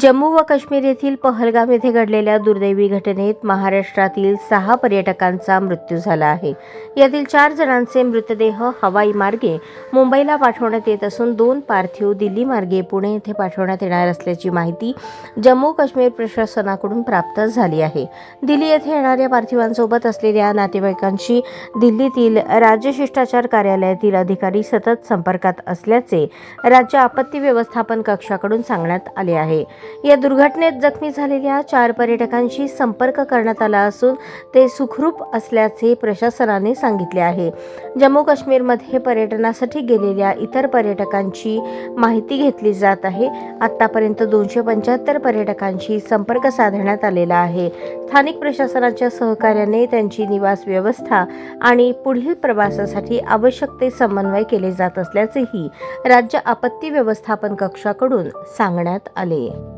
जम्मू व काश्मीर येथील पहलगाम येथे घडलेल्या दुर्दैवी घटनेत महाराष्ट्रातील सहा पर्यटकांचा मृत्यू झाला आहे. यातील चार जणांचे मृतदेह हवाई मार्गे मुंबईला पाठवण्यात येत असून दोन पार्थिव दिल्ली मार्गे पुणे येथे पाठवण्यात येणार असल्याची माहिती जम्मू काश्मीर प्रशासनाकडून प्राप्त झाली आहे. दिल्ली येथे येणाऱ्या पार्थिवांसोबत असलेल्या नातेवाईकांशी दिल्लीतील राज्य शिष्टाचार कार्यालयातील अधिकारी सतत संपर्कात असल्याचे राज्य आपत्ती व्यवस्थापन कक्षाकडून सांगण्यात आले आहे. या दुर्घटनेत जखमी झालेल्या चार पर्यटकांशी संपर्क करण्यात आला असून ते सुखरूप असल्याचे प्रशासनाने सांगितले आहे. जम्मू काश्मीरमध्ये पर्यटनासाठी गेलेल्या इतर पर्यटकांची माहिती घेतली जात आहे. आतापर्यंत दोनशे पंच्याहत्तर पर्यटकांशी संपर्क साधण्यात आलेला आहे. स्थानिक प्रशासनाच्या सहकार्याने त्यांची निवास व्यवस्था आणि पुढील प्रवासासाठी आवश्यक ते समन्वय केले जात असल्याचेही राज्य आपत्ती व्यवस्थापन कक्षाकडून सांगण्यात आले.